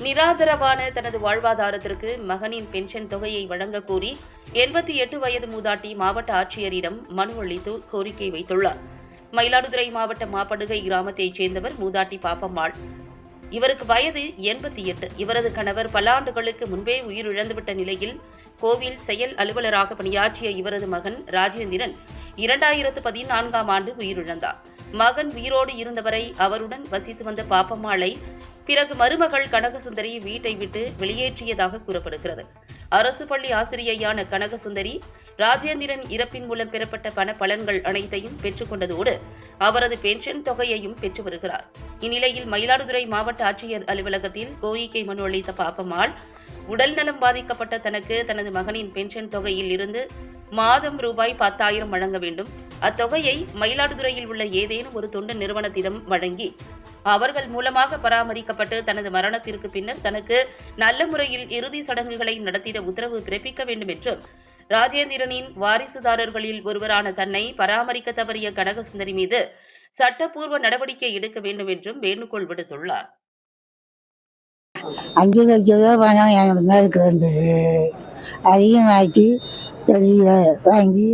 நிராதரவான தனது வாழ்வாதாரத்திற்கு மகனின் பென்ஷன் தொகையை வழங்கக் கோரி எண்பத்தி எட்டு வயது மூதாட்டி மாவட்ட ஆட்சியரிடம் மனு அளித்து கோரிக்கை வைத்துள்ளார். மயிலாடுதுறை மாவட்ட மாப்படுகை கிராமத்தைச் சேர்ந்தவர் மூதாட்டி பாப்பம்மாள். இவருக்கு வயது எண்பத்தி எட்டு. இவரது கணவர் பல ஆண்டுகளுக்கு முன்பே உயிரிழந்துவிட்ட நிலையில் கோவில் செயல் அலுவலராக பணியாற்றிய இவரது மகன் ராஜேந்திரன் இரண்டாயிரத்து பதினான்காம் ஆண்டு உயிரிழந்தார். மகன் உயிரோடு இருந்தவரை அவருடன் வசித்து வந்த பாப்பம்மாளை பிறகு மருமகள் கனகசுந்தரி வீட்டை விட்டு வெளியேற்றியதாக கூறப்படுகிறது. அரசு பள்ளி ஆசிரியையான கனகசுந்தரி ராஜேந்திரன் இறப்பின் மூலம் பெறப்பட்ட பண பலன்கள் அனைத்தையும் பெற்றுக்கொண்டதோடு அவரது பென்ஷன் தொகையையும் பெற்று வருகிறார். இந்நிலையில் மயிலாடுதுறை மாவட்ட ஆட்சியர் அலுவலகத்தில் கோரிக்கை மனு அளித்த பாப்பம்மாள் உடல் நலம் பாதிக்கப்பட்ட தனக்கு தனது மகனின் பென்ஷன் தொகையில் இருந்து மாதம் ரூபாய் பத்தாயிரம் வழங்க வேண்டும். அத்தொகையை மயிலாடுதுறையில் உள்ள ஏதேனும் ஒரு தொண்டு நிறுவனத்திடம் வழங்கி அவர்கள் மூலமாக பராமரிக்கப்பட்டு தனது மரணத்திற்கு பின்னர் தனக்கு நல்ல முறையில் இறுதி சடங்குகளை நடத்திட உத்தரவு பிறப்பிக்க வேண்டும் என்றும் ராஜேந்திரனின் வாரிசுதாரர்களில் ஒருவரான தன்னை பராமரிக்க தவறிய கனகசுந்தரி மீது சட்டப்பூர்வ நடவடிக்கை எடுக்க வேண்டும் என்றும் வேண்டுகோள் விடுத்துள்ளார். அஞ்சு லட்ச ரூபா பணம் எனக்கு மேலுக்கு வந்தது அதிகமாகிட்டு வெளியில் வாங்கி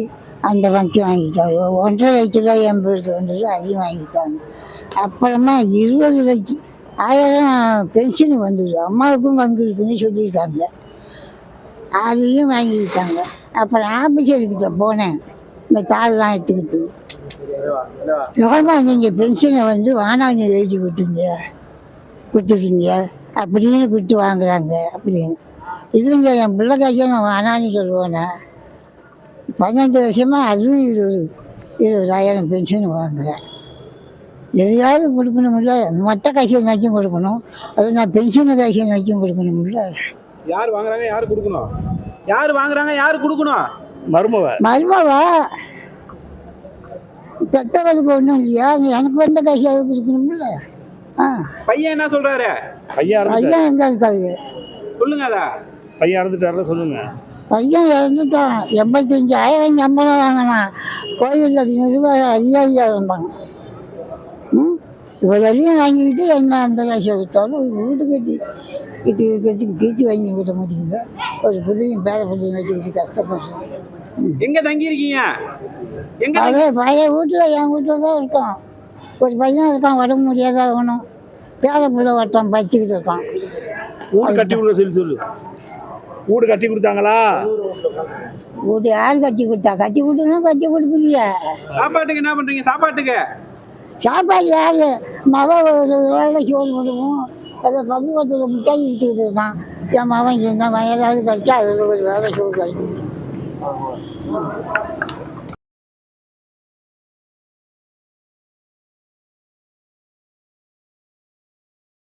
அந்த வங்கி வாங்கிட்டாங்க. ஒன்றரை லட்சம் ரூபாய் எண்பது பேருக்கு வந்தது அதையும் வாங்கிட்டாங்க. அப்புறமா இருபது லட்சம் ஆயிரம் பென்ஷன் வந்தது. அம்மாவுக்கும் பங்கு இருக்குன்னு சொல்லியிருக்காங்க. அதையும் வாங்கிக்கிட்டாங்க அப்புறம் ஆஃபீஸர்கிட்ட போனேன். இந்த தாள்லாம் எடுத்துக்கிட்டு. நோர்மல் நீங்கள் பென்ஷனை வந்து வானாங்க எழுதி விட்டுருங்க கொடுத்துருக்கீங்க. அப்படின்னு கொடுத்து வாங்குறாங்க அப்படின்னு. இதுங்க என் பிள்ளை கையை நான் வானான்னு சொல்லுவேனே பன்னெண்டு வருஷமா அதுவும் இருபது இருபதாயிரம் பென்ஷன் வாங்குறேன். எதையாவது கொடுக்கணும்ல மொத்த காய்ச்சல் நாச்சும் கொடுக்கணும். அது நான் பென்ஷன் காய்ச்சல் நாச்சும் கொடுக்கணும்ல யார் வாங்குறாங்க யார் கொடுக்கணும்? யார் வாங்குறாங்க யார் கொடுக்கணும்? மருமவ. மருமாவா? பெத்தவளுக்கு ஒன்றும் இல்லையா? எனக்கு வந்த காய்ச்சல் கொடுக்கணும்ல ஆ. பையன் என்ன சொல்றாரு? பையன் பையன் எங்கே இருக்காது சொல்லுங்க அத. பையன் இறந்துட்டாருல சொல்லுங்க. பையன் இறந்துட்டான். எண்பத்தஞ்சாயிரம் சம்பளம் வாங்கினான். கோயிலில் நிர்வாக அதிகாரியாக இருந்தாங்க ம்? இவ்வளோதையும் வாங்கிக்கிட்டு என்ன அந்த காசை கொடுத்தாலும் ஒரு வீடு கட்டி கட்டி கட்டி கீச்சு வாங்கி விட முடியுது ஒரு பிள்ளையும் பேர பிள்ளையும் வச்சுக்கிட்டு கஷ்டப்படுறோம் எங்க தங்கி இருக்கீங்க எங்க அதே பழைய வீட்டில் என் வீட்டில் தான் இருக்கான். ஒரு பையன் இருக்கான் உடம்பு முடியாத அவனும் பேர பிள்ளை ஒருத்தன் படிச்சுக்கிட்டு இருக்கான். சொல்லு. வீடு கட்டி கொடுத்தாங்களா? வீடு யார் கட்டி கொடுத்தா? கட்டி கொடுக்கணும் கட்டி கொடுக்கலையே. சாப்பாட்டுக்கு என்ன பண்றீங்க? சாப்பாட்டுக்கு? சாப்பாடு யாரு? மகன் ஒரு வேலை சோறு கொடுக்கும் அதை பள்ளிக்கூடத்தில் முட்டாய் விட்டுக்கிட்டு இருக்கான். என் மகன் சின்ன வயதாவது கழிச்சா அதில் ஒரு வேலை சோறு கழிக்கும்